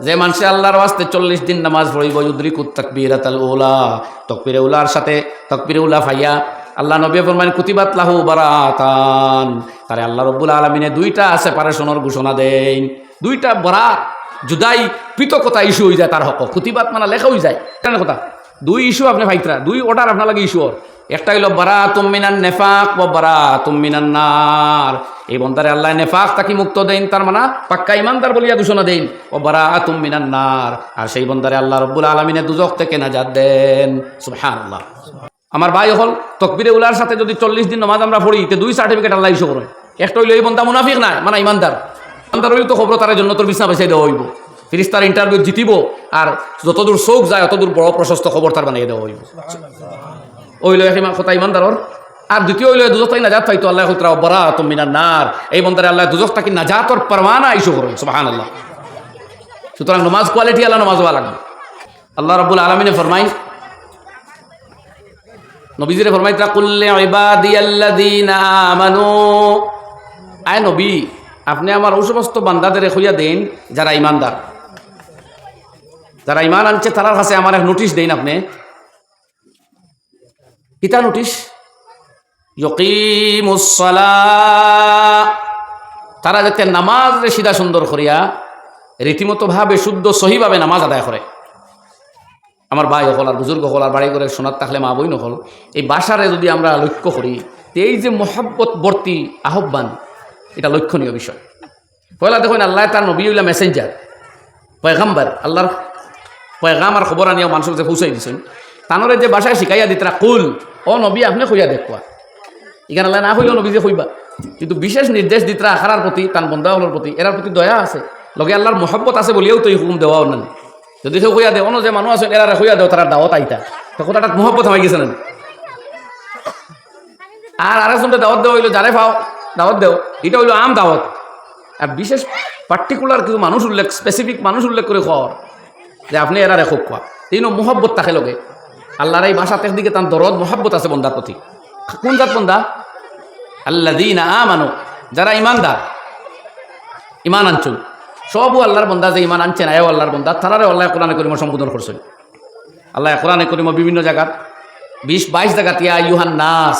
যে মানুষে আল্লাহর ওয়াস্তে চল্লিশ দিন নামাজ পড়িব, ইউদ্রিকুত তাকবীরাত আল ওলা তকবির উলার সাথে তকবির উলা ফাইয়া আল্লাহ নবী ফরমান কুতিবাত লাহু বারাতান। তারে আল্লাহ রব্বুল আলমিনে দুইটা আছে পারেশনের ঘোষণা দেন। দুইটা বরাত, জুদাই পৃথকতা ইস্যু হয়ে যায় তার হক। কুতিবাত মানে লেখা হয়ে যায়। কেন কথা? দুই ইস্যু আপনি ফাইতরা দুই অর্ডার আপনার লাগে ইস্যু একটা হইল বারা তুমিনান নেফাক ও বারা তুমিনান নার। এই বন্দারে আল্লাহ নেফাক তাকে মুক্ত দেন, তার মানে পাক্কা ইমানদার বলিয়া ঘোষণা দেন, ও বারা তুমিনান নার। আর সেই বন্দারে আল্লাহ রব্বুল আলমিনে দুজক থেকে নাজাদ দেন। সুবহান আল্লাহ আমার ভাই হল, তকবিরে উলার সাথে যদি চল্লিশ দিন নমাজ আমরা পড়ি, তে দুই সার্টিফিকেট আল্লাহ ইস্যু করেন একটা হইল, এই বন্দা মুনাফিক না মানে ইমানদার। ইমানদার হইলে তো খবর তার জন্য তোর বিছনা বেসাই দেওয়া হইব। ফিরিস্তার ইন্টারভিউ জিতিব আর যতদূর চোখ যায় অতদূর বড় প্রশস্ত খবর তার বানিয়ে দেওয়া হইব। ওইল এক কথা ইমানদারর আর দ্বিতীয় হইল দুজক নাজাত পাইতো আল্লাহ হুতরা বরা তুমিনার নার এই বন্দারে আল্লাহ দুজক তাকে নাজাতর পরমানা ইস্যু করেন সুবাহান আল্লাহ সুতরাং নমাজ কোয়ালিটি আল্লাহ নমাজ হওয়া লাগবে। আল্লাহ রব্বুল আলমিনে ফরমাই নবীজিরে ফরমাই তা কুল্লে আমানু। আয় নবী, আপনি আমার ওই সমস্ত বান্দাদের হইয়া দেন যারা ইমানদার। যারা ইমান আনছে তারার কাছে আমার এক নোটিশ দেন আপনি। কিতা নোটিশ তারা যাতে নামাজ রে সিধা সুন্দর করিয়া রীতিমতো ভাবে শুদ্ধ, সহিভাবে নামাজ আদায় করে। আমার ভাই হল আর বুজুর্গ হল আর বাড়ি করে শোনার থাকলে মা বই নহল এই বাসারে যদি আমরা লক্ষ্য করি এই যে মহাব্বতবর্তী আহ্বান, এটা লক্ষণীয় বিষয়। পয়লা দেখুন, আল্লাহ তার নবী মেসেঞ্জার পয়গাম্বার, আল্লাহর পয়গাম আর খবর আনিয়া মানুষের যে পৌঁছাই দিছেন তানরে যে বাসায় শিখাইয়া দিতরা কুল ও নবী, আপনি কইয়া দেখুয়া এখানে আল্লাহ না হইলেও নবী যে কইবা কিন্তু বিশেষ নির্দেশ দিতরা আখারার প্রতি তান বন্ধাওয়ালার প্রতি এরার প্রতি দয়া আছে। লগে আল্লাহর মহব্বত আছে বলিও তো এই হুকুম দেওয়াও না যদি কেউ কইয়া দেও অন্য যে মানুষ আছে এরা কইয়া দেও তারা দাওয়াত আইতা। তো কথাটা মহব্বত হয়ে গেছে না আর আরেকজনটা দাওয়াত দেওয়া হইল যারে পাও দাওয়াত দেও। এটা হইল আম দাওয়াত আর বিশেষ পার্টিকুলার কিছু মানুষ উল্লেখ স্পেসিফিক মানুষ উল্লেখ করে খাওয়ার যে আপনি এরা রেখক খোয়া তিনও মোহব্বত থাকে লগে। আল্লাহর এই ভাষাতে দিকে তার দরদ, মোহাব্বত আছে বন্দার প্রতি। কোন জাত বন্দা? আল্লাহ দিন আমানো, যারা ইমানদার ইমান আনছুন সবও আল্লাহর বন্দা যে ইমান আনছেন আয়ও আল্লাহর বন্দা, তারারে আল্লাহ কোরআনে করিম সম্বোধন করছেন। আল্লাহ কোরআনে করিম বিভিন্ন জায়গাত, বিশ বাইশ জায়গাত, ইয়া ইউহান নাস,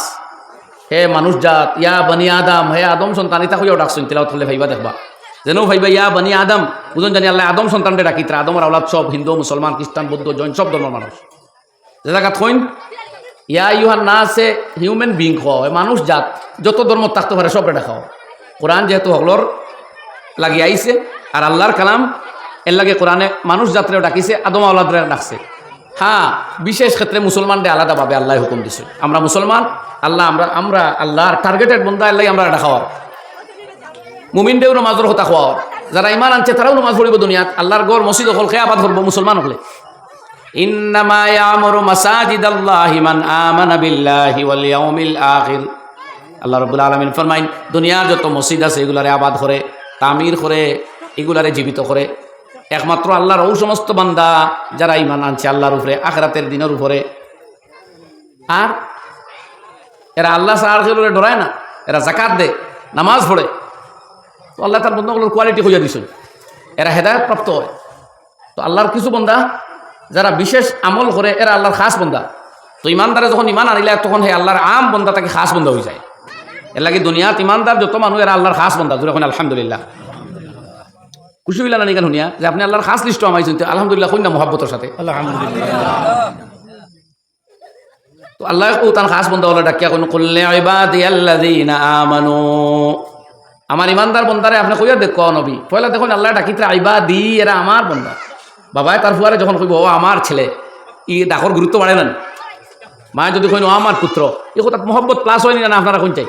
হে মানুষ জাত, ইয়া বনি আদম, হে আদম সন্তান, ইতা হইয়াও ডাকছেন তিলাওত করলে ভাইবা দেখবা। যেন ভাইবা ইয়া বানি আদম, বুঝুন জানি আল্লাহ আদম সন্তানটা ডাকি তারা আদমের আওলাদ সব হিন্দু, মুসলমান, খ্রিস্টান, বৌদ্ধ, জৈন, সব ধর্মের মানুষ। যে জায়গাত কইন, ইয়া ইউহান নাসে, হিউম্যান বিং খাওয়া মানুষ জাত, যত ধর্ম থাকতে পারে সব এটা খাওয়া কোরআন যেহেতু হগলর লাগি আইছে, আর আল্লাহর কালাম, এর লাগে কোরআনে মানুষ যাত্রেও ডাকিছে, আদম আল্লাহরে ডাকছে। হ্যাঁ বিশেষ ক্ষেত্রে মুসলমানদের আলাদাভাবে আল্লাহ হুকুম দিছে। আমরা মুসলমান, আল্লাহ, আমরা আমরা আল্লাহর টার্গেটেড বন্ধা আল্লাহ আমরা এটা খাওয়ার মুমিনদেও নমাজের হতা খাওয়ার যারা ইমান আনছে তারাও নমাজ পড়িব দুনিয়াত। আল্লাহর গড় মসজিদ হল খেয়ে আবাদ করব মুসলমান হলে এগুলারে জীবিত করে। একমাত্র আল্লাহর ওই সমস্ত বান্দা যারা ইমান আনছে, আল্লাহর উপরে, আখরাতের দিনের উপরে। আর এরা আল্লাহ সাহায্যে ডরায় না। এরা জাকাত দে নামাজ পড়ে। আল্লাহ তার বন্ধাগুলোর কোয়ালিটি হইয়া দিছেন। এরা হেদায়ত প্রাপ্ত হয়। তো আল্লাহর কিছু বন্ধা যারা বিশেষ আমল করে, এরা আল্লাহর খাস বন্ধা তো ইমানদারে যখন ইমান আনিলে, তখন হে আল্লাহর আম বন্ধা তাকে খাস বন্দা হয়ে যায়। এর লাগে দুনিয়াত ইমানদার যত মানুষ এরা আল্লাহর খাস বন্ধা জুড়ে এখন আলহামদুলিল্লাহ। খুশি হইলা না নিকান শুনিয়া? যে আপনি আল্লাহর খাস লিস্ট আমাইছেন তো আলহামদুলিল্লাহ কন্যা মোহাব্বতের সাথে। আল্লাহ তার খাস বন্ধা হলো ডাকিয়া কোন করলে আমানু। আমার ইমানদার বন্দারে আপনি কইয়া দেখ নবী? পয়লা দেখুন, আল্লাহ ডাকিতে আইবা দি এরা আমার বন্দা। বাবাই তার ফুয়ারে যখন কইব, ও আমার ছেলে, ই ডাকর গুরুত্ব বাড়ে না। মা যদি কইন, ও আমার পুত্র, এ কথা মোহব্বত প্লাস হয়নি না আপনারা কোন চাই।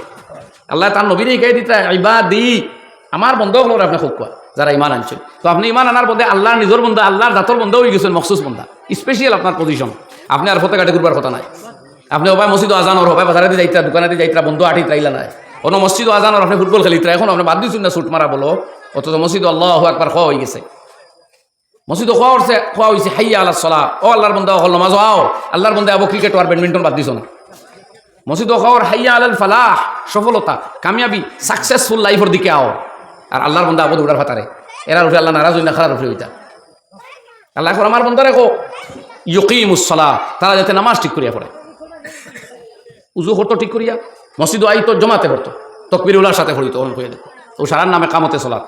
আল্লাহ তার নবীরে শিখাই দিতে আইবা দি আমার বন্ধ হলো আপনি খুব যারা ইমান আনছেন। তো আপনি ইমান আনার বন্ধে আল্লাহর নিজের বন্ধা আল্লাহর দাঁতর বন্ধ হয়ে গেছেন, মখসুস বন্ধা স্পেশাল আপনার পজিশন আপনি আর ফতে কাটে করবার কথা নাই। আপনি ওবাই মসজিদ আজান ওর হবাই বাজারে যাইতরা দোকানে যাইতরা, বন্ধু আঠি ত্রাইলা নাই। অন্য মসজিদ আজান আপনি ফুটবল খেলিতরা এখন আপনি বাদ দিচ্ছেন না শুট মারা বলো। অথচ মসজিদ আল্লাহ একবার খাওয়া হয়ে গেছে। মসজিদ খাওয়া হচ্ছে খাওয়া হয়েছে হাইয়া আল্লাহ সলা ও আল্লাহর বন্ধা হল নমাজ আও, আল্লাহর বন্ধে আবো ক্রিকেট আর ব্যাডমিন্টন বাদ দিছ না। মসজিদ খাওয়ার হাইয়া আলাল ফালাহ, সফলতা, কামিয়াবি সাকসেসফুল লাইফের দিকে আও। আর আল্লাহর বন্ধা আবো দৌড়ার ফাতারে। এরা উঠে আল্লাহ নারাজ হই না খারাপ উঠে হইতা। আল্লাহ এখন আমার বন্ধা রেখো ইয়কিমুসলা তারা যাতে নামাজ ঠিক করিয়া পড়ে। উজু করতো ঠিক করিয়া। মসজিদ আইতো, জমাতে পড়তো। তকবির উল্লার সাথে পড়িত অন করে দেখো ও সারার নামে কামতে চলা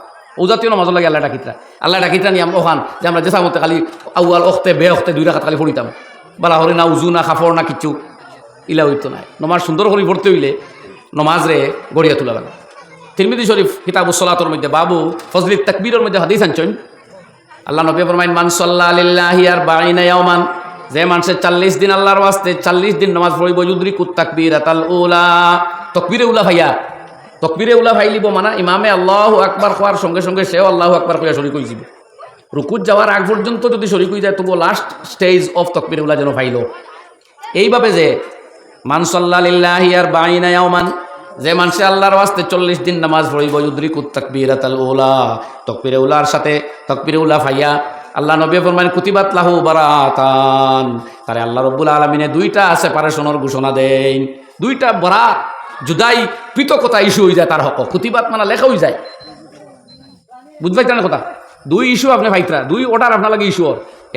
ও জাতীয় নামাজ লাগে আল্লাহ ডাকিতরা। আল্লাহ ডাকিতরা নিয়ে আমরা ওখান যে আমরা যেসা মতে খালি আউয়াল অখতে বে অখতে দুই রাখাত খালি পড়িতাম। বালা হরি না উজু, না খাফর, না কিচ্ছু। ইলা হইতো নাই। নমাজ সুন্দর করে পড়তে হইলে নমাজ রে গড়িয়া তোলা লাগে। তিরমিদি শরীফ কিতাবুসলাতর মধ্যে বাবু ফজলিত তাকবীরের মধ্যে হাদিস আনছেন। আল্লাহ নবী ফরমাইন, মান সাল্লাহ আলিল্লাহি আর বাঈনা ইয়াওমান। যে মানুষের চাল্লিশ দিন আল্লাহর ওয়াস্তে, চাল্লিশ দিন নামাজ পড়িব যুদ্রি কুত তাকবীর আতাল উলা। তকবীরে উলা ভাইয়া, তকবীরে উলা ভাইলিব মানা ইমামে আল্লাহ আকবার খোয়ার সঙ্গে সঙ্গে সেও আল্লাহ আকবার কইয়া শরিক হয়ে যাবে রুকুত যাওয়ার আগ পর্যন্ত যদি শরিক হয়ে যায় তবু লাস্ট স্টেজ অফ তকবীরে উলা যেন ভাইল। এইভাবে যে মানসল্লা লিল্লাহি আর বাইনা ইয়াওমান, যে মানুষে আল্লাহর ওয়াস্তে চল্লিশ দিন নামাজ পড়িব ইউদ্রিকুত তাকবীর আতাল উলা। তকবীরে উলার সাথে, তকবীরে উলা ভাইয়া আল্লাহ নবী ফরমান কুতিবাত লাহু বারাতান। তারে আল্লাহ রব্বুল আলমিনে দুইটা সেপারেশনের ঘোষণা দেন। দুইটা বরাত জুদাই পৃথকতা ইস্যু হয়ে যায় তার হক। কুতিবাত মানে লেখা হয়ে যায়। বুঝতে পারছেন কথা? দুই ইস্যু আপনি ভাইতরা, দুই অর্ডার আপনার লাগে ইস্যু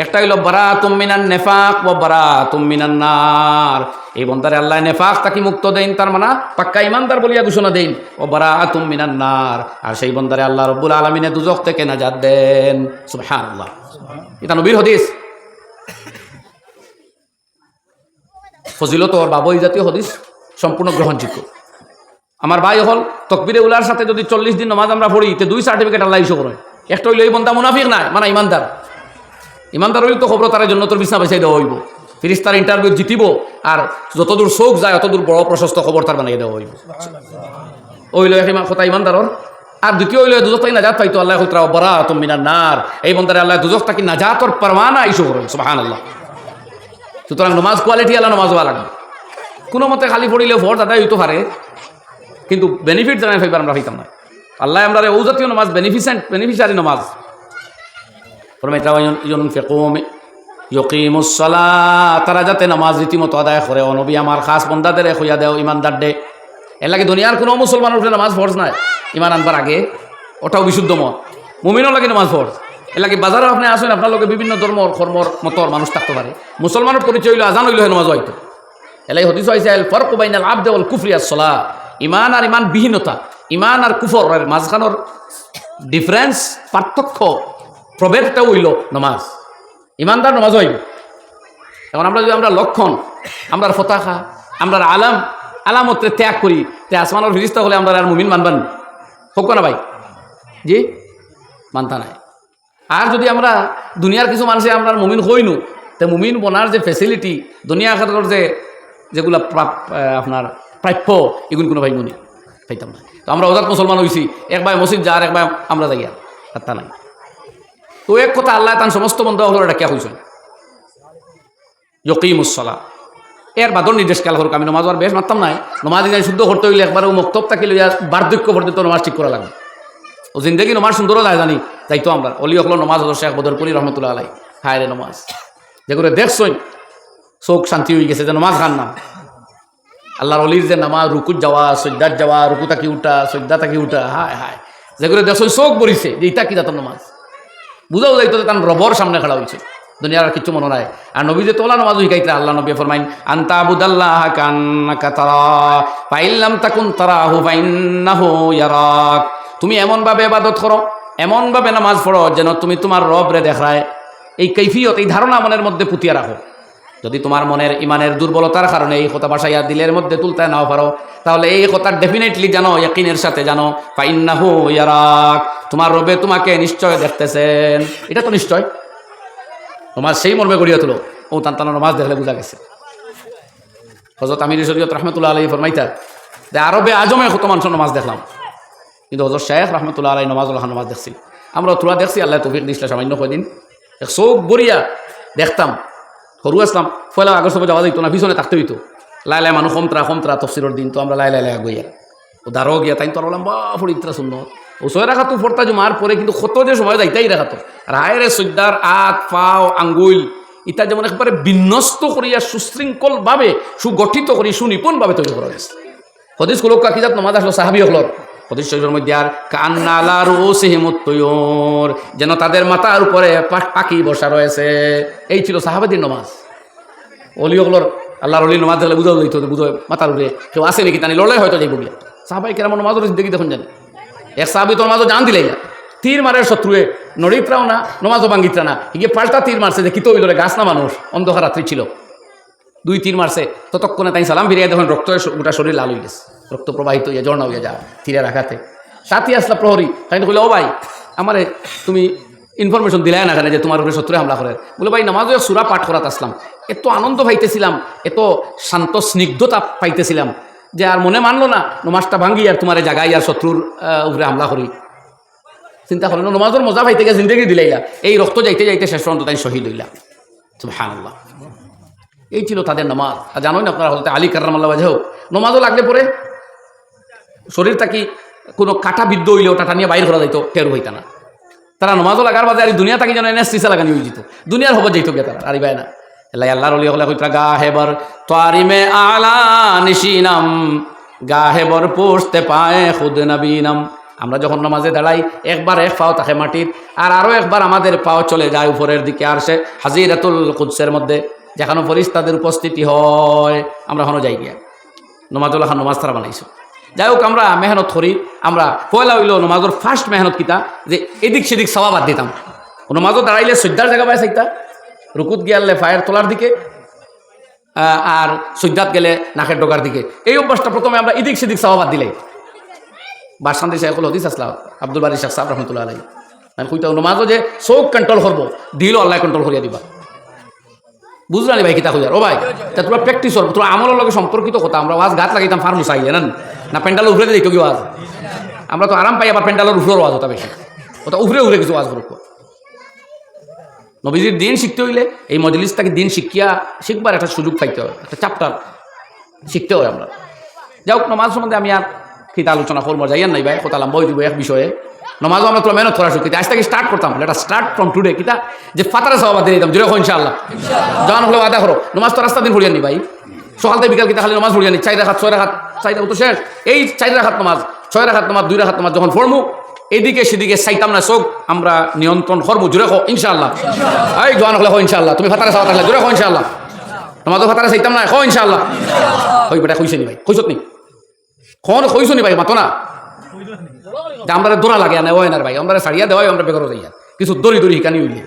একটা হইল বারা তুমিনান নেফাক ও বারা তুমিনান নার। এই বন্দারে আল্লাহ নেফাক তাকে মুক্ত দেন, তার মানে পাক্কা ইমানদার বলিয়া ঘোষণা দেন, ও বারা তুমিনান নার। আর সেই বন্দারে আল্লাহ রব্বুল আলমিনে দুজক থেকে নাজাদ দেন। সুবহান আল্লাহ এটা নবীর হদিস। ফজিলত ওর বাবু জাতীয় হদিস, সম্পূর্ণ গ্রহণযোগ্য। আমার ভাই হল তকবিরে উলার সাথে যদি চল্লিশ দিন নমাজ আমরা পড়ি, তে দুই সার্টিফিকেট আল্লাহ ইস্যু করে। একটা হইল, এই বন্ধা মুনাফিক নাই মানে ইমানদার। ইমানদার হইলে তো খবর তার জন্য তোর বিছনা বেছাই দেওয়া হইব। ফিরিস তার ইন্টারভিউ জিতিব, আর যতদূর চোখ যায় অতদূর বড় প্রশস্ত খবর তার বানাই দেওয়া হইব। ওইলো এক কথা ইমানদারর আর দ্বিতীয় হইল, দুজক তাই নাজাত পাইতো, আল্লাহ হলতরা বরা তুমি না নার। এই বন্দারে আল্লাহ দুজক তাকে নাজাতর পারমানা ইস্যু করেন সুবাহান আল্লাহ সুতরাং নমাজ কোয়ালিটি আল্লাহ নমাজ হওয়া লাগবে। কোনো মতে খালি পড়িলে ভোট দাদাই হইতে পারে, কিন্তু বেনিফিট জানাই ফাইবার আমরা পাইতাম না। আল্লাহ আমরা ও জাতীয় নমাজ বেনিফিসেন্ট বেনিফিশিয়ারি নমাজ। তারা যাতে নামাজ রীতিমতো আদায় করে অনবী আমার খাস বন্দাদের হইয়া দেও ইমানদার ডে এর লাগে দুনিয়ার কোনো মুসলমানের উপরে নামাজ ফরজ নাই। ইমান আনবার আগে। ওটাও বিশুদ্ধ মত। মুমিনও লাগে নামাজ ফরজ। এর লাগে বাজারে আপনি আসেন, আপনার লোকে বিভিন্ন ধর্মর কর্মর মতর মানুষ থাকতে পারে। মুসলমানের পরিচয় হইলে আজান হইলে নামাজ হয়তো। এলাই হদিস হয়েছে ফরক বাইনাল আবদে ওয়াল কুফরিয়া সলা ইমান আর ইমান বিহীনতা। ইমান আর কুফর মাঝখানোর ডিফারেন্স, পার্থক্য প্রভেদটা হইল নমাজ। ইমানদার নমাজ হইব। এখন আমরা যদি আমরা লক্ষণ আমরা ফতাখা আমরা আলাম আলামতে ত্যাগ করি। তে আসমানোর ফিরিস্তা হলে আমরা আর মুমিন মানবান হোক না ভাই। জি? মানতা নাই। আর যদি আমরা দুনিয়ার কিছু মানুষে আমরা মুমিন হইনু, তে মুমিন বনার যে ফেসিলিটি দুনিয়া খাতর যে, যেগুলা আপনার প্রাপ্য এগুলো কোনো ভাই মনে পাইতাম না। তো আমরা ওজাত মুসলমান হয়েছি এক ভাই মসজিদ যার, এক ভাই আমরা যাই আর তা নাই। তো এক কথা আল্লাহ তান সমস্ত বন্ধ হলো, এটা কে হয়েছিল ইয়কিমুসলা এর বাদর নির্দেশ খেয়াল করুক, আমি নমাজ আর বেশ মারতাম নাই নমাজ দিন শুদ্ধ করতে হইলে একবার মক্তব থাকি লইয়া বার্ধক্য পর্যন্ত নমাজ ঠিক করা লাগবে। ও জিন্দগি নমাজ সুন্দরও যায় জানি যাইতো আমরা। অলি হলো নমাজ হলো শেখ বদরপুরি রহমতুল্লাহ আলাই হায় রে নমাজ। যেগুলো দেখছই, চোখ শান্তি হয়ে গেছে যে নমাজ খান না। আল্লাহর অলির যে নামাজ রুকুত যাওয়া সৈদ্যাত যাওয়া, রুকু তাকি উঠা সৈদ্যা তাকি উঠা, হায় হায়। যেগুলো দেখছই, চোখ বরিছে যে ইটা কি যাত নমাজ। বুঝাও যাইতো যে তার রবর সামনে খেলা হয়েছে দুনিয়ার কিছু মনে নাই। আর নবী যে তোলা নমাজ শিখাইতে আল্লাহ নবী ফরমাইন, আন্তা আবুদাল্লাহ তারা পাইল্লাম তাকুন তারাহু, ফাইন্নাহু ইয়ারাক। তুমি এমনভাবে ইবাদত করো, এমনভাবে নামাজ পড়ো যেন তুমি তোমার রবরে দেখায়। এই কৈফিয়ত, এই ধারণা মনের মধ্যে পুঁতিয়া রাখো। যদি তোমার মনের ইমানের দুর্বলতার কারণে এই কথা বাসাইয়া দিলের মধ্যে তুলতে নাও পারো, তাহলে এই কথা ডেফিনেটলি জানো, ইয়াকিনের সাথে জানো, ফাইন্নাহু ইয়ারাক। তোমার রবে তোমাকে নিশ্চয় দেখতেছেন। এটা তো নিশ্চয়। নমাজ সেই মর্মে গড়িয়া তুলো। ও তান তানা নমাজ দেখলে বোঝা গেছে। হজরত আমির শরীয়ত রহমতুল্লাহ আলাই ফরমাইতা যে আরবে আজমে কত মানুষের নমাজ দেখলাম। কিন্তু হজরত শেখ রহমতুল্লাহ আলাই নমাজ উল্লাহ নমাজ দেখছি আমরা তোরা দেখছি, আল্লাহ তফিক দিসলে সামান্য কয়দিন চোখ বরিয়া দেখতাম। সরু আসলাম পয়লা আগস্ট যাওয়া যাইতো না, পিছনে থাকতে হইতো। লাই লাই মানুষ কমত্রা কমত্রা তফসিলর দিন তো আমরা লাই লাই লাই গইয়া ও দারো গিয়া তাই তো বললাম বা ফড়ি ইত্রা শূন্য ও সয় রাখা তো ফোরতা জমার পরে কিন্তু কত যে সময় যাইতাই রাখা তো রায়ের সৈদ্যার আত পাও আঙ্গুল ইটা যেমন একবারে বিন্যস্ত করিয়া সুশৃঙ্খলভাবে সুগঠিত করি সুনিপুণভাবে তৈরি করা হয়েছে হদিস কুলক কাকিজাত নমাজ আসলো সাহাবি হলর হদিস শরীফের মধ্যে আর কান্নালা রোসেহিমুত্তয়র যেন তাদের মাথার উপরে পাখি বসা রয়েছে। এই ছিল সাহাবাদির নমাজ। অলিওগুলোর আল্লাহর অলি নমাজ দিলে বুঝাও দিত বুঝো মাথার উপরে কেউ আসে নাকি? তানি লড়াই হয়তো যাই বলিয়া সাহাবাই কেরাম নমাজের জিন্দগি দেখুন জানি। এক সাহাবি তো নমাজও জান দিলে। তীর মারের শত্রুয়ে নড়িত্রাও না নমাজও ভাঙ্গিত্রা না। হিগে পাল্টা তীর মারছে যে কিতো হইল গাছ না মানুষ অন্ধকার রাত্রি ছিল। দুই তিন মারছে ততক্ষণে তাই সালাম ফিরিয়ে দেখুন রক্ত গোটা শরীর লাল হয়ে গেছে। রক্ত প্রবাহিত হইয়া ঝর্ণা হইয়া যা তীরে রাখাতে সাথী আসলা প্রহরী তাই কইলে ও ভাই আমারে তুমি ইনফরমেশন দিলাই না কেন যে তোমার উপরে শত্রু হামলা করে বলে, ভাই নামাজও সুরা পাঠ করাত আসলাম এত আনন্দ পাইতেছিলাম, এত শান্ত স্নিগ্ধতা পাইতেছিলাম। যে আর মনে মানলো না, নমাজটা ভাঙ্গি আর তোমার জাগাই আর শত্রুর উপরে হামলা করি। চিন্তা করেন নমাজের মজা পাইতে গিয়ে জিন্দগি দিলাইলা এই রক্ত যাইতে যাইতে শেষ পর্যন্ত তাই শহীদ হইলা। সুবহানাল্লাহ। এই ছিল তাদের নমাজ। আর জানোই না আপনারা হলতে আলী কার্রামাল্লাহ বাজেও। নমাজও লাগলে পরে শরীরটা কি কোনো কাটা বিদ্ধ হইলেও টাটা নিয়ে বাইর করা যাইতো, টের হইতা না। তারা নমাজও লাগার বাদে আর দুনিয়া তাকে যেন এনে লাগানি হয়ে যেত। দুনিয়ার হবর যাইতো গে তারা, আরি না এলাই আল্লাহর অলি হলে কইতরা, গা হেবর তোয়ারিমে আলা নিশিনাম, গা হেবর পোষতে পায় খুদ নবীনাম। আমরা যখন নামাজে দাঁড়াই, একবার এক পাও তাকে মাটির, আর আরও একবার আমাদের পাও চলে যায় উপরের দিকে আর সে হাজিরাতুল কুদ্সের মধ্যে, যেখানে ফরিস্তাদের উপস্থিতি হয়। আমরা এখনও যাই গিয়া। নমাজুল খান নমাজ তারা বানাইছো। যাই হোক, আমরা মেহনত করি। আমরা পয়লা হইল নমাজের ফার্স্ট মেহনত কিতা, যে এদিক সেদিক সবাবাদ দিতাম। নমাজও দাঁড়াইলে সজ্জার জায়গা পায় চাইতা রুকুত গিয়ালে ফায়ার তোলার দিকে আর সজ্জাত গেলে নাকের ডোকার দিকে। এই অভ্যাসটা প্রথমে আমরা এদিক সেদিক সবাবাদ দিলাই। বাসান্দি সাহেব হদিস আসলাম। আব্দুল বারি শাহ সাহেব রহমতুল্লাহ আলাই আমি কইতে নমাজও যে চোখ কন্ট্রোল করব দিল আল্লাহ কন্ট্রোল করিয়া দিবা। বুঝলা নি ভাই কিতা কইয়ার? ও ভাই, তা তোরা প্র্যাকটিস করব, তোরা আমলের লগে সম্পর্কিত কথা। আমরা ওয়াজ গাত লাগাইতাম ফার্ম মুসাই জানেন না, প্যান্ডালের উপরে দিত কি ওয়াজ? আমরা তো আরাম পাই আবার প্যান্ডালের উপরের ওয়াজ ওটা বেশি। ওটা উপরে উপরে কিছু ওয়াজ করব নবীজির দিন শিখতে হইলে এই মজলিসটাকে দিন শিখিয়া শিখবার একটা সুযোগ পাইতে হয় একটা চ্যাপ্টার শিখতে হয় আমরা। যাই হোক, নমাজ সম্বন্ধে আমি আর কিতা আলোচনা করব যাইয়ার নাই ভাই কোথালাম বই দিব এক বিষয়ে। নমাজও আমরা তো মেহনত করা শিখতে আজ থেকে স্টার্ট করতাম, এটা স্টার্ট ফ্রম টুডে কিতা যে ফাতারে সবাদ দিয়ে দিতাম জুড়ে ইনশাআল্লাহ। যখন হলে আদা করো, নমাজ তো রাস্তা দিন পড়িয়া নি ভাই। সকাল থেকে বিকাল কিতা খালি নমাজ পড়িয়া নি চাই রাখাত, ছয় রাখাত চাই তো শেষ। এই চাই রাখাত নমাজ, ছয় রাখাত নমাজ, দুই রাখাত নমাজ যখন পড়মু এদিকে সেদিকে চাইতাম না, চোখ আমরা নিয়ন্ত্রণ করব জুড়ে খো ইনশাআল্লাহ। এই জোয়ান হলে হো ইনশাআল্লাহ। তুমি ফাতারে সাওয়া থাকলে জুড়ে খো ইনশাআল্লাহ। নমাজও ফাতারে চাইতাম না খো ইনশাআল্লাহ। ওই বেটা, কইছে নি ভাই? কইছত নি? খন কইছো নি ভাই, মাতো না। আমরা দোড়া লাগে না ওই ভাই আমরা সারিয়া দেওয়াই, আমরা বেগর যাইয়া কিছু দড়ি দড়ি হিকানি হইলে,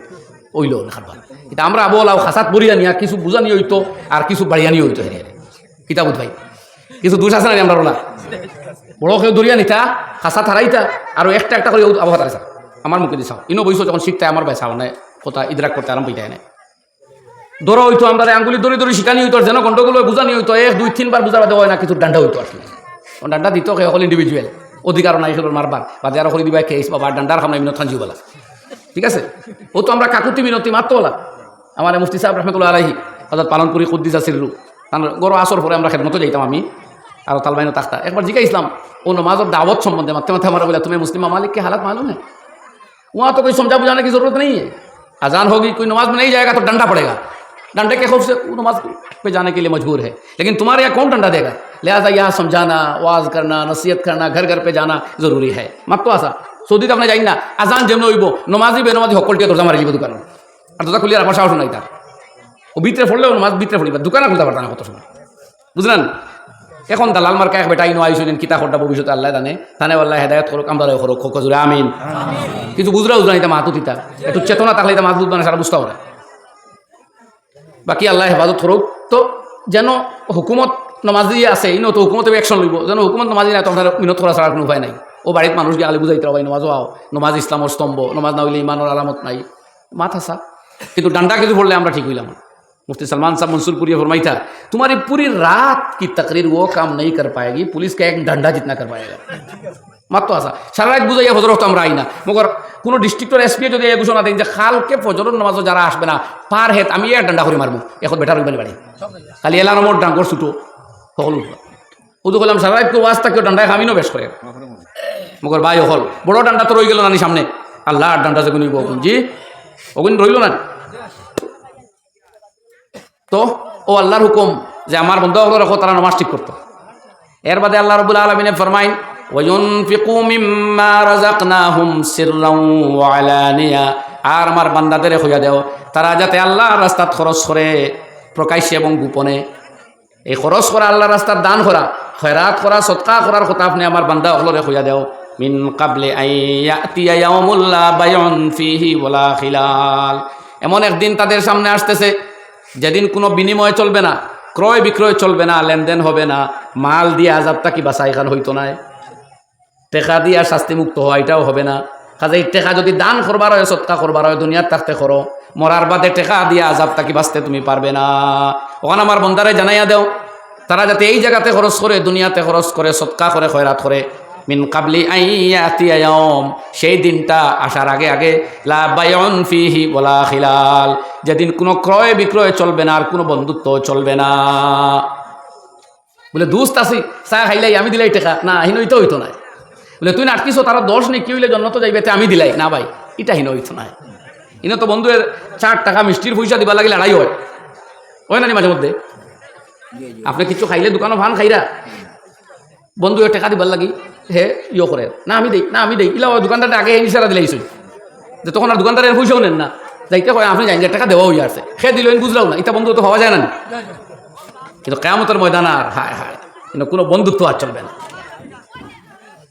ওইলো না খাবার এটা আমরা বলাও খাসাত বরিয়া নিয়া, কিছু বুঝানি হইতো, আর কিছু বাড়িয়ানি হইতো হেরে কিতা বুঝ ভাই, কিছু দুষ আছে না আমরা রোলা বড় কেউ দরিয়া নিতা, খাসা থারাইতা, আর একটা একটা করে আবহাওয়া তারা আমার মুখে দিছাও। ইনো বইছো যখন শিখতে আমার ভাই চাও না কথা ইদরাক করতে আরাম পাইতে দৌড়া হইতো, আমরা আঙ্গুলি দড়ি দড়ি শিখানি হইতো আর যেন গন্ডগুলো বুঝানি হইতো এক, দুই তিনবার বুঝাবা দেওয়া হয় না, কিছু ডান্ডা হইতো আর ও ডান্ডা দিত কে অকল ইন্ডিভিজুয়াল অধিকার নাই সেগুলো মারবার বা যারা করে দিবা কেস বা ডান্ডার খামনা মিনত বলা। ঠিক আছে? ও তো আমরা কাকুতি মিনতি মারতো বলা। আমার মুফতি সাহেব রহমতুল্লাহ আলাহি হজরত পালন করি কুদ্দিস আসির তার গরো আসর পরে আমরা খেদমতো যাইতাম আমি। আর তালবাইনো তাখতা একবার জিজ্ঞাসলাম ও নমাজর দাওয়াত সম্বন্ধে মাত্তে মাথে আমার বলে তুমি মুসলিম मालिक के हालत मालूम है वहाँ तो कोई समझा बुझाने की जरूरत नहीं है अजान होगी कोई नमाज में नहीं जाएगा तो डंडा पड़ेगा डंडे के खौफ से वो नमाज पे जाने के लिए मजबूर है लेकिन तुम्हारे यहाँ कौन डंडा देगा लिहाजा यहाँ समझाना वाज करना नसीहत करना घर घर पे जाना जरूरी है मत तो आसा সৌদি আপনি যাই না আজান যেমন হইব নমাজি বেনমাজি সকলকে দরজা মারি দিব দোকান আর দরজা খুলিয়ে রাখার সাহস নাই তার ও ভিতরে ফললেও নমাজ ভিতরে ফলিবা দোকানে খুলতে পারতাম না কত সময় বুঝলেন এখন দালাল মার্কা এক বেটা ইনো আইসুন কিতা খোটা ভবিষ্যতে আল্লাহ জানে। তানে আল্লাহ হেদায়ত করুক আমরা করুক খোক জুড়ে আমিন। কিছু গুজরা উজরা নিতাম মাতুত ইতা একটু চেতনা থাকলে এটা মাতবুত মানে সারা বুঝতে পারে বাকি আল্লাহ হেফাজত করুক। তো যেন হুকুমত নমাজি আছে ইনো তো হুকুমতে অ্যাকশন লইব। যেন হুকুমত নমাজি নাই তখন মিনত করা ছাড়া কোনো উপায় নাই। ও বাড়িত মানুষ গিয়ে আলি বুঝাইতে ভাই নমাজও আও। নমাজ ইসলামর স্তম্ভ নমাজ না হইলে ইমানোর আলামত নাই। মাথা সা কিন্তু ডান্ডা কিছু পড়লে আমরা ঠিক হইলাম। मुफ्ती सलमान साहब मंसूरपुरी फरमाई था तुम्हारी पूरी रात की तकरीर वो काम नहीं कर पाएगी पुलिस का एक डंडा जितना कर पाएगा মাত্র আসা সারা রাত বুঝাইয়া ফজর তো আমরা আই না মগর কোনো ডিস্ট্রিক্টর এসপি যদি এই ঘোষণা দেন যে খালকে ফজরের নামাজও যারা আসবে না পার হেত আমি এক ডান্ডা করে মারবো এখন বেটার রইবানি বাড়ি খালি এলা নম্বর ডাঙ্গর ছুটো সকল ও তো বললাম সারা রাত কেউ আস্তা কেউ ডান্ডায় খামিনও বেশ করে মগর ভাই হল বড় ডান্ডা তো রয়ে গেল নানি সামনে আল্লাহ ডান্ডা যে নিব জি ওগুন রইল না তো, ও আল্লাহর হুকুম যে আমার বন্ধু রাখো, তারা নমাজ ঠিক করতো। এর বাদে আল্লাহ রবুল আলমিনে ফরমাইন আর আমার বান্দাদের হইয়া দেও, তারা যাতে আল্লাহর রাস্তাত খরচ করে প্রকাশ্যে এবং গোপনে। এই খরচ করা আল্লাহর রাস্তার দান করা, খয়রাত করা, সৎকা করার কথা আপনি আমার বান্দা হলরে হইয়া দেও। মিন কাবলে ইয়াউমুল্লা বায়ন ফিহি ওয়ালা খিলাল। এমন একদিন তাদের সামনে আসতেছে যেদিন কোনো বিনিময় চলবে না, ক্রয় বিক্রয় চলবে না, লেনদেন হবে না, মাল দিয়ে আজাবটা কি বাসা এখান হইতো না টেকা দিয়ে আর শাস্তি মুক্ত হওয়া এটাও হবে না। কাজে এই টেকা যদি দান করবার হয়, সৎকা করবার হয়, দুনিয়ার থাকতে করো। মরার বাদে টেকা দিয়ে আজাব তাকি বাঁচতে তুমি পারবে না? ওখানে আমার বন্দারে জানাইয়া দেও, তারা যাতে এই জায়গাতে খরচ করে, দুনিয়াতে খরচ করে, সৎকা করে, খয়রাত করে। মিন কাবলি আইয়াতিয়ায়ম সেই দিনটা আসার আগে আগে লা বায়ন ফিহি ওলা খিলাল। যেদিন কোনো ক্রয় বিক্রয় চলবে না আর কোনো বন্ধুত্ব চলবে না। বলে, দুস্ত আসি চা খাইলাই, আমি দিলাই টেকা। না, হিন হইতে হইতো না বলে, তুই নাটকিস, তারা দোষ নেই কি হইলে জন্ম তো যাইবে আমি দিলাই। না ভাই, এটা হিন হইতো না ইনো তো বন্ধুয়ের চার টাকা মিষ্টির পয়সা দিবার লাগে লড়াই হয়। হয় নি মাঝে মধ্যে? আপনি কিছু খাইলে দোকানও ভান খাইরা বন্ধু টাকা দিবার লাগি? হে ইয়ে করে না, আমি দেই, না, আমি দেই। ইলা দোকানদার আগে ইশারা দিলাইছিল যে তখন আর দোকানদারের পয়সাও নেন না। যাইতে হয় আপনি জানেন যে টাকা দেওয়া হয়ে আছে। সে দিল বুঝলাম না। এটা বন্ধু তো হওয়া যায় না কিন্তু কেমতের ময়দান আর হায় হায়। কিন্তু কোনো বন্ধুত্ব আর চলবে না।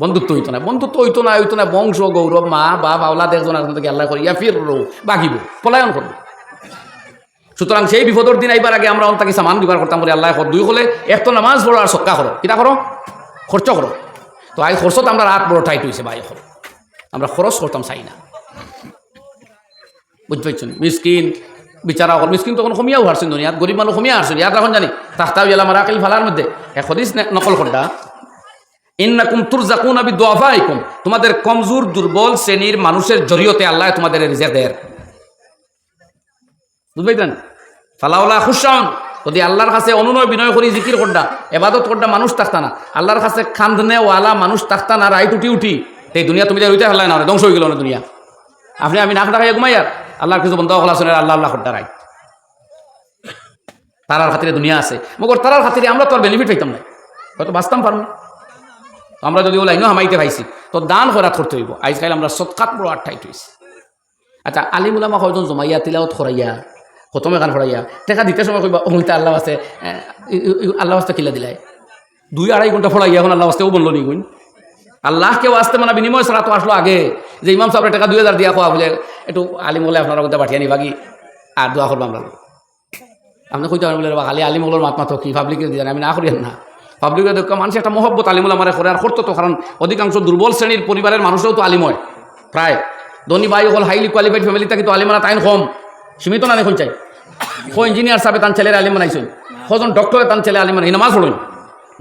বন্ধুত্ব হইতো না বন্ধুত্ব হইতো না হইতো না বংশ গৌরব মা, বাপ, আওলাদ, একজন একজন থেকে আল্লাহ করি ইয়া ফির রো বাগিব। পলায়ন করব সুতরাং সেই বিপদর দিন আইবার আগে আমরা অন্তাকে সামান দিবার করতাম বলে আল্লাহ দুই হলে এক তো নামাজ পড়ো আর সক্কা করো কিটা করো খরচ করো তো আই খরচত আমরা রাত বড় টাইট হয়েছে ভাই এখন আমরা খরচ করতাম চাই না? বুঝতে পারছেন মিসকিন বিচারা হল মিসকিন তখন কমিয়াও হারছেন দুনিয়াত গরিব মানুষ কমিয়া হারছেন ইয়াদ রাখন জানি। তাহতাও গেলাম আর আকিল ফালার মধ্যে এক হদিস নকল করটা ইন্নাকুম তুরজাকুন আবি দোয়াফাইকুম তোমাদের কমজোর দুর্বল শ্রেণির মানুষের জরিয়তে আল্লাহ তোমাদের রিজেক দেয় বুঝবেন ফালাউলা খুশান যদি আল্লাহর কাছে অনুনয় বিনয় করি, জিকির করডা, এবাদত করডা, মানুষ থাকতা না। আল্লাহর কাছে খান্দনে ওয়ালা মানুষ থাকতা না রাইট উঠি উঠি। এই দুনিয়া তুমি হইতে হাল্লাই না, ধ্বংস হয়ে গেল না দুনিয়া। আপনি, আমি নাক ডাকাই ঘুমাই আর, আল্লাহর কিছু বন্ধ হলা শুনে আল্লাহ আল্লাহ করডা রাইট তারার খাতিরে দুনিয়া আছে। মগর তারার খাতিরে আমরা তো আর বেনিফিট পাইতাম না। হয়তো বাঁচতাম পারব আমরা যদি ওলাইনও হামাইতে পাইছি, তো দান করাত করতে হইব। আজকাল আমরা সৎকাত বড় আটঠাইট হয়েছি আচ্ছা আলিমুলামা কয়জন জমাইয়া তিলাওত খরাইয়া? খতমে গান খরাইয়া টেকা দিতে সময় কইবা অমিতা আল্লাহ আছে। আল্লাহ আসতে কিলা দিলাই। দুই আড়াই ঘণ্টা ফড়াইয়া এখন আল্লাহ আসতেও বলল নি গুণ আল্লাহ কেউ আসতে মানে বিনিময় ছাড়া তো আসলো আগে। যে ইমাম সাহেবের টাকা দুই হাজার দিয়া খোয়া বলে একটু আলিম হলে আপনারা মধ্যে পাঠিয়ে নিবাগি আর দোয়া করব আমরা আপনি কইতে পারেন বলে বাবা খালি মাত মাতো কি পাবলিকের দিয়ে আমি না করিয়েন না। পাবলিকের দেখো মানুষ একটা মহব্বত আলিমুল আমার করে আর করতো তো কারণ অধিকাংশ দুর্বল শ্রেণির পরিবারের মানুষও তো আলিম হয় প্রায় ধনী ভাই হল হাইলি কোয়ালিফাইড ফ্যামিলি থেকে তো আলিমানা তাইন কম। সীমিত না দেখুন চাই। কো ইঞ্জিনিয়ার সাহেব তান ছেলের আলিম বানাইছেন কজন ডক্টরে তান ছেলে আলিম বানাই নমাজ হড়ইন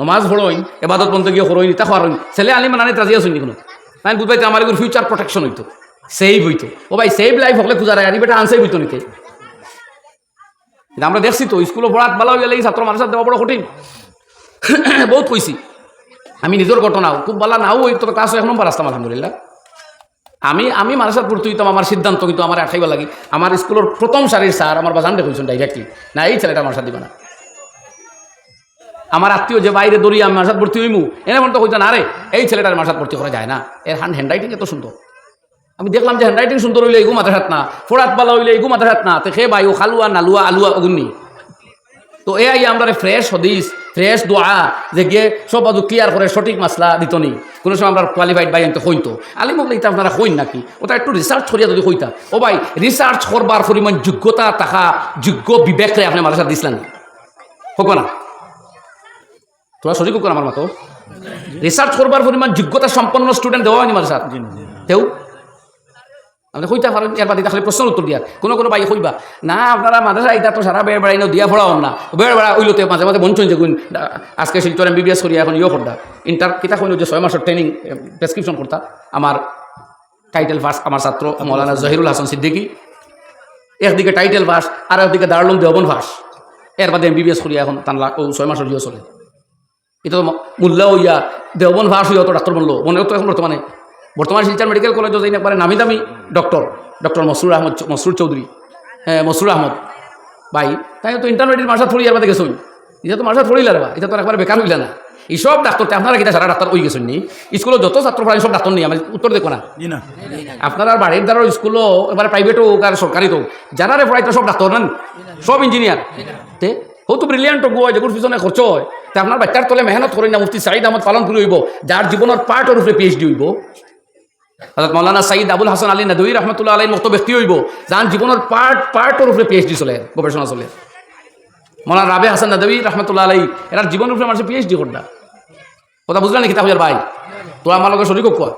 নমাজ হড়ইন এবাদত বন্ধ গিয়ে হড়ইন তা হরইন ছেলে আলিম বানানি রাজি আছেন কোনো তাই বুঝবাইতে আমার এগুলো ফিউচার প্রোটেকশন হইতো। সেভ হইতো। ও ভাই সেভ লাইফ হলে খুঁজা রায় বেটা আনসেভ হইতো নিতে আমরা দেখছি তো স্কুলে পড়াত ভালো হয়ে গেলে ছাত্র মানুষের দেওয়া বড় কঠিন। বহুত কইছি আমি নিজের ঘটনা খুব ভালো নাও ওই তো ক্লাস এক নম্বর আসতাম আলহামদুলিল্লাহ। আমি আমি মানুষের পড়তে হইতাম আমার সিদ্ধান্ত কিন্তু আমার আঠাইবা লাগি। আমার স্কুলের প্রথম সারির স্যার আমার বাজানটা কইছেন ডাইরেক্টলি না, এই ছেলেটা আমার সাথে দিবে না। আমার আত্মীয় যে বাইরে দড়িয়ে আমি মাসাত ভর্তি হইমু এনে মনে তো কইতেন আরে এই ছেলেটার মাসাত ভর্তি করা যায় না। এর হ্যান্ড হ্যান্ডরাইটিং এত সুন্দর আমি দেখলাম যে হ্যান্ডরাইটিং সুন্দর হইলে এগু মাথা হাত না। ফোড়াত বালা হইলে এগু মাথা হাত না। তো সে বায়ু খালুয়া নালুয়া আলুয়া অগুনি তো এ আই আমরা ফ্রেশ হদিস। ফ্রেশ দোয়া যে গিয়ে সব আদু ক্লিয়ার করে সঠিক মাসলা দিত নি। কোনো সময় আমরা কোয়ালিফাইড বাই আনতে হইতো আলিম এটা আপনারা হইন নাকি? ওটা একটু রিসার্চ করিয়া যদি হইতা। ও ভাই রিসার্চ করবার পরিমাণ যোগ্যতা তাহা যোগ্য বিবেকরে আপনি মানুষের দিছিলেন হোক না? তোরা সঠিক হোক আমার মতো। রিসার্চ করবার পরিমাণ যোগ্যতা সম্পন্ন স্টুডেন্ট দেওয়া হয়নি মানুষের তেও? আপনি কইতা পারেন এর বাদে খালি প্রশ্ন উত্তর দিয়া। কোনো কোনো ভাই কইবা না, আপনারা মাদ্রাসা এটা তো সারা বেড় বেড়াইনো দিয়া পড়াও না। বেড় বেড়া ওইলোতে মাঝে মাঝে বঞ্চন যে গুণ আজকে শিলচর এম বিবিএস করি এখন ইয়ে করতা ইন্টার কিতা কইল যে ছয় মাসের ট্রেনিং প্রেসক্রিপশন করতা আমার টাইটেল পাস আমার ছাত্র মৌলানা জহিরুল হাসান সিদ্দিকী। একদিকে টাইটেল পাস আর একদিকে দারুলম দেওবন পাস এর বাদে এম বিবিএস করি এখন তার ও, ছয় মাসের ইয়ে চলে। এটা তো মূল্য হইয়া দেওবন ভাস হইয়া তো ডাক্তার বলল মনে তো এখন বর্তমানে বর্তমান শিলচর মেডিকেল কলেজও যাই পারে নামি দামি ডক্টর ডক্টর মসরুর আহমদ মসরুর চৌধুরী। হ্যাঁ মসরুর আহমদ। ভাই তাই তো ইন্টারমিডিয়েট মাসা থড়ি আর বাদে এটা তো মাসা থড়িলা রে বা এটা তো একবার বেকার হইলা না। এইসব ডাক্তার আপনারা কিনা সারা ডাক্তার ওই গেছেন নি? স্কুলে যত ছাত্র পড়ায় সব ডাক্তার নেই আমি উত্তর দেখো না। আপনার বাড়ির দ্বারা স্কুলও এবার প্রাইভেটও হোক আর সরকারি হোক যারা পড়াইতে সব ডাক্তার নেন সব ইঞ্জিনিয়ার তে হো তো ব্রিলিয়ান্ট গো যেগুলোর পিছনে খরচ হয়। তে আপনার বাচ্চার তলে মেহনত করেন না মুফতি সাইদ আহমদ পালন করে হইব যার জীবনের পার্টের উপরে পিএইচডি হইব। হজরত মৌলানা সাইদ আবুল হাসান আলী নদী রহমতুল্লাহ আলাই মতো ব্যক্তি হইব? যার জীবনের পার্ট পার্টের উপরে পিএইচডি চলে, গবেষণা চলে। মৌলানা রাবে হাসান নদী রহমতুল্লাহ আলাই এরার জীবনের উপরে মানুষের পিএইচডি করডা কথা বুঝলেন নাকি তাহলে ভাই? তো আমার লগে শরীর কোয়া?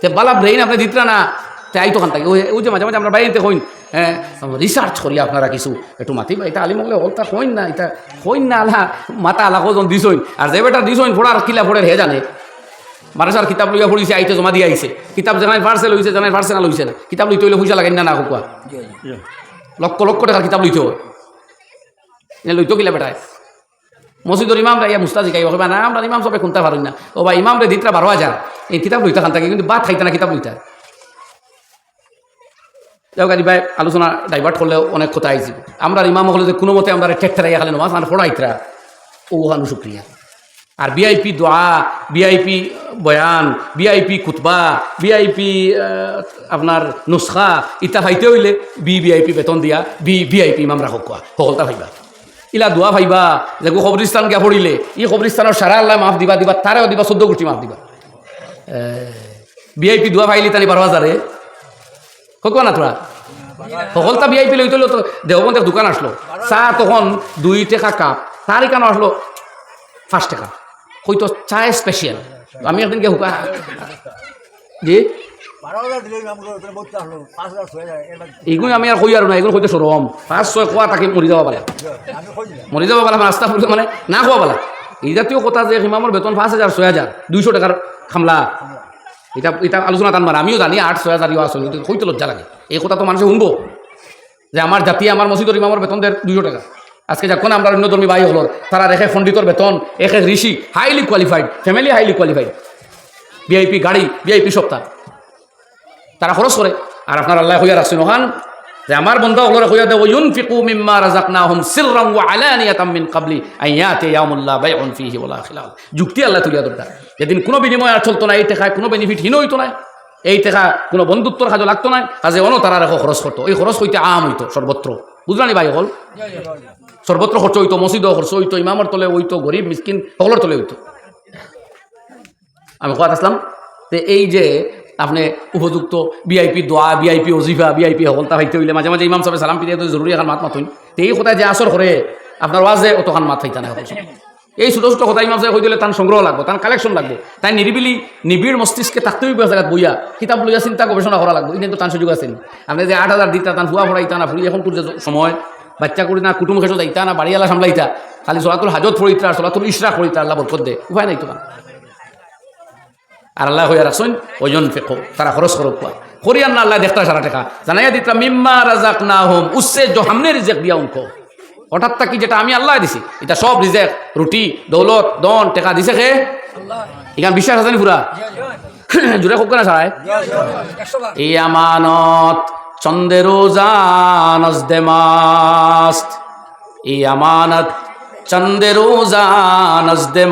তে বালা ব্রেইন আপনি দিতরা না, তে আইতো খান থাকে ওই- যে মাঝে মাঝে আমরা বাইরে হইন হ্যাঁ রিসার্চ করি আপনারা কিছু। একটু মাতি বা এটা আলিম হলে হলতা হইন না, এটা হইন না আলা মাতা আলা কজন দিছইন আর যে বেটা দিছইন ফোড়ার কিলা ফোড়ের হে জানে। মানুষের কিতাব লইয়া পড়িছে, আইতে জমা দিয়ে আইছে। কিতাব জানাই পার্সেল হইছে জানাই পার্সেল লইছে না। কিতাব লইতে হইলে পয়সা লাগেন না না কোয়া। লক্ষ লক্ষ টাকার কিতাব লইতে হয়। লইতো কিলা বেটায় মসজিদর ইমামরা ইয়া মুস্তাজি গাইব কইবা না আমরা ইমাম সবে কোনটা পারুন না। ও বা ইমাম রে দিতরা বারো হাজার এই কিতাব লইতে খান থাকে, কিন্তু বাদ খাইতে না কিতাব লইতে। যাও গাড়ি ভাই, আলোচনা ডাইভার্ট করলে অনেক কথা আইছি আমরা ইমাম হলে যে কোনো মতে আমরা টেক্টার ইয়া খালি নমাজ আর পড়াইতরা ও হানু শুক্রিয়া আর ভিআইপি দোয়া ভিআইপি বয়ান ভিআইপি কুতবা ভিআইপি আপনার নুসখা ইটা ভাইতে হইলে বি ভিআইপি বেতন দিয়া, বি ভিআইপি ইমাম রাখক কোয়া সকলটা ভাইবা। ইলা দোয়া ভাইবা যে কবরিস্তান গিয়া পড়িলে ই কবরিস্তানের সারা আল্লাহ মাফ দিবা দিবা তারেও দিবা চোদ্দ কোটি মাফ দিবা। ভিআইপি দোয়া ভাইলি তানি বারো হাজারে হোক না তোরা সকলটা ভিআইপি লইতে তো দেওবন্দের দোকান আসলো। চা তখন দুই টাকা কাপ তারই কেন আসলো পাঁচ টাকা। হয়তো চায় স্পেশাল আমি একদিনকে হুকা? জি? এইগুলো আমি আর কই আর না এগুলো হইতে সরম পাঁচ ছয় কোয়া তাকে মরি যাব পারে মরি যাব পালা রাস্তা ফুল মানে না খোয়া পালা। এই জাতীয় কথা যে হিমামর বেতন পাঁচ হাজার ছয় হাজার দুইশো টাকার খামলা। এটা এটা আলোচনা টানবার আমিও জানি আট ছয় হাজার ইয়া আসলে কিন্তু হইতে লজ্জা লাগে। এই কথা তো মানুষে শুনব। যে আমার জাতি আমার মসজিদর ইমামর বেতন দেয় দুইশো টাকা। আজকে যখন আমরা অন্য ধর্মী ভাই হল, তারা রেখে পণ্ডিতর বেতন, একে ঋষি highly qualified family highly qualified VIP গাড়ি ভিআইপি সপ্তাহ। তারা খরচ করে। আর আপনার আল্লাহ হইয়া রাখছেন ওখান, যে আমার বন্ধা হলো হইয়া দেব ইউনফিকু মিম্মা রাযাকনাহুম সিররান ওয়া আলানিয়াতাম মিন ক্বাবলি আন ইয়াতি ইয়াউমুল্লাহ বাইউন ফীহি ওয়ালা খিলাল। যুক্তি আল্লাহ তুলিয়া দরকার যেদিন কোনো বিনিময় আর চলতো না, এই টাকায় কোনো বেনিফিট হীন হইতো না। এই টাকা কোনো বন্ধুত্বর কাজে লাগতো না। কাজে অন তারা রেখো খরচ করতো। এই খরচ হইতে আম হইতো সর্বত্র। বুঝলানি ভাই হল সর্বত্র খরচ হইতো, মসজিদও খরচ হইতো, ইমামর তলে হইতো, গরিব, মিসকিন, সকলের তলে হইতো। আমি কথা আসলাম যে এই যে আপনি উপযুক্ত বিআইপি দোয়া বিআইপি অজিফা বিআইপি সকলতা ভাইতে হইলে মাঝে মাঝে ইমাম সাহেব সালাম পিঠে তো জরুরি এখন মাত মাতুন তো এই কথায় যে আসর করে, আপনার ওয়াজে অতখান মাত হইতা না। এই ছোটো ছোটো কথা ইমাম সাহেব হয়ে দিলে তার সংগ্রহ লাগবো তার কালেকশন লাগবো। তাই নিরিবিলি নিবিড় মস্তিষ্কে থাকতে হইব জায়গাত বইয়া কিতাব লইয়া চিন্তা গবেষণা করা লাগবো কিন্তু তার সুযোগ আছে। আপনি যে আট হাজার দিতা তার ফুয়া ফড়াইতা না ফুরি এখন তোর যে সময়, বাচ্চা করি না কুটুম খেসো যাইতা না বাড়িওয়ালা সামলাইতা খালি সলাতুল হাজত ফড়িতা সলাতুল ইশরা ফড়িতা আল্লাহ বরকত দে, উপায় নাই তোমার আর আল্লাহ হইয়া রাখছেন ওজন ফেকো তারা খরচ করো কোয়া করিয়ান না আল্লাহ দেখতা সারা টাকা জানাইয়া দিতা মিম্মা রাজাক না হোম উসে জহামনে রিজেক দিয়া অঙ্ক হঠাৎ থাকি যেটা আমি আল্লাহ দিছি? এটা সব রিজেক, রুটি, দৌলত, দন, টেকা দিছে খে এখানে বিশ্বাস আছে পুরা জোরে খুব না সারায় এ আমানত, চন্দে রোজানজদে মাস্ত। আমানত, চন্দে রোজানজদে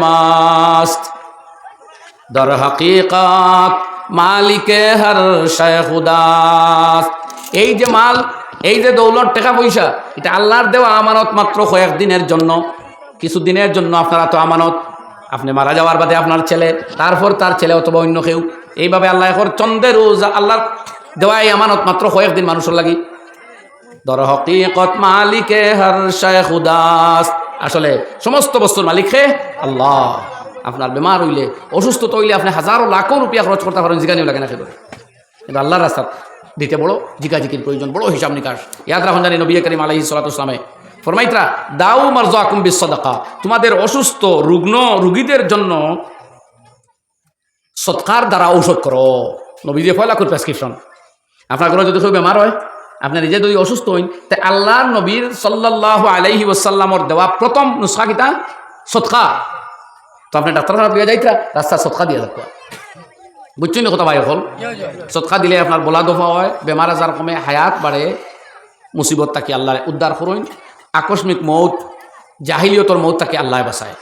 দর হকিকত, মালিকে হর শেখুদাস এই যে মাল এই যে দৌলত, টাকা পয়সা, এটা আল্লাহর দেওয়া আমানত মাত্র কয়েক দিনের জন্য। কিছু দিনের জন্য আপনারা তো আমানত। আপনি মারা যাওয়ার বাদে আপনার ছেলে, তারপর তার ছেলে অথবা অন্য কেউ। এইভাবে আল্লাহ এখন চন্দ্রের আল্লাহর দেওয়া এই আমানত মাত্র কয়েকদিন মানুষের লাগি। দর হকিকত মালিকে হর শেখুদাস আসলে সমস্ত বস্তুর মালিক হে আল্লাহ। আপনার বেমার হইলে অসুস্থতা হইলে আপনি হাজারো লাখো রুপিয়া খরচ করতে পারেন, জিগানিও লাগে না খেলে কিন্তু আল্লাহর রাস্তা দিতে বড় জিকাজিকির প্রয়োজন বড়, হিসাব নিকাশ। ইয়াদ রাখুন জানি নবী করিম আলহি সালাতামে ফরমাইত্রা, দাউ মারজ আকুম বিশ্বদাকা তোমাদের অসুস্থ রুগ্ন রুগীদের জন্য সৎকার দ্বারা ঔষধ করো। নবী দিয়ে ফয়লা করে প্রেসক্রিপশন আপনার ঘরে যদি কেউ বেমার হয়, আপনি নিজে যদি অসুস্থ হইন, তে আল্লাহর নবীর সাল্লাহ আলাইহি ওসাল্লামর দেওয়া প্রথম নুসখা কিতা সৎকা তো আপনি ডাক্তারখানা দিয়ে যাইতা রাস্তা সৎকা দিয়ে থাকব বুঝছেন কথা ভাই হল সৎকা দিলে আপনার বলা দফা হয় বেমার আজার কমে হায়াত বাড়ে মুসিবত তাকে আল্লাহ উদ্ধার করুন আকস্মিক মৌত জাহিলিয়তর মৌত তাকে আল্লাহ বাসায়